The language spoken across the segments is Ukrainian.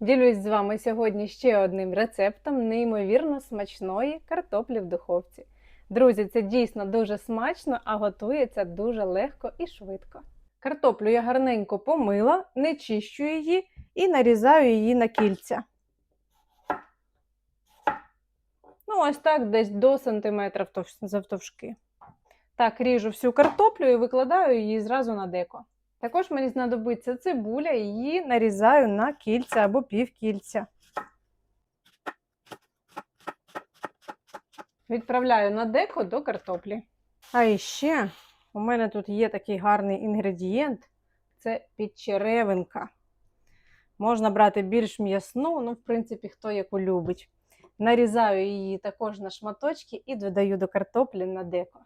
Ділюсь з вами сьогодні ще одним рецептом неймовірно смачної картоплі в духовці. Друзі, це дійсно дуже смачно, а готується дуже легко і швидко. Картоплю я гарненько помила, не чищу її і нарізаю її на кільця. Ну, ось так, десь до сантиметра завтовшки. Так, ріжу всю картоплю і викладаю її зразу на деко. Також мені знадобиться цибуля, її нарізаю на кільця або півкільця. Відправляю на деко до картоплі. А іще у мене тут є такий гарний інгредієнт це підчеревинка. Можна брати більш м'ясну, ну, в принципі, хто яку любить. Нарізаю її також на шматочки і додаю до картоплі на деко.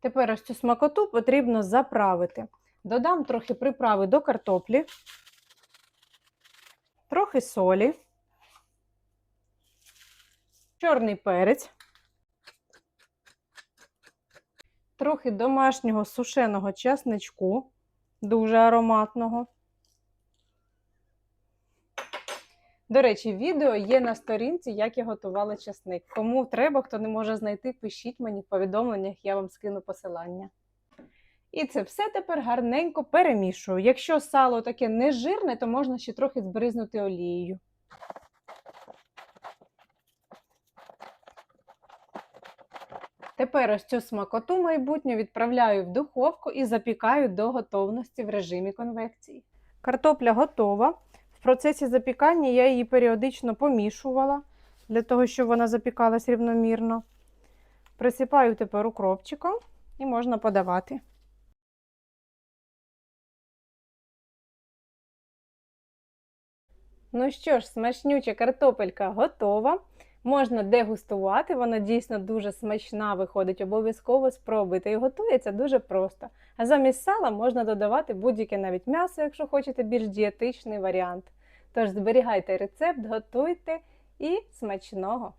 Тепер ось цю смакоту потрібно заправити. Додам трохи приправи до картоплі, трохи солі, чорний перець, трохи домашнього сушеного часничку, дуже ароматного. До речі, відео є на сторінці, як я готувала часник. Кому треба, хто не може знайти, пишіть мені в повідомленнях, я вам скину посилання. І це все тепер гарненько перемішую. Якщо сало таке не жирне, то можна ще трохи збризнути олією. Тепер ось цю смакоту майбутню відправляю в духовку і запікаю до готовності в режимі конвекції. Картопля готова. Процесі запікання я її періодично помішувала для того, щоб вона запікалась рівномірно. Присипаю тепер укропчиком і можна подавати. Ну що ж, смачнюча картопелька готова. Можна дегустувати, вона дійсно дуже смачна виходить. Обов'язково спробуйте. І готується дуже просто. А замість сала можна додавати будь-яке навіть м'ясо, якщо хочете більш дієтичний варіант. Тож зберігайте рецепт, готуйте і смачного!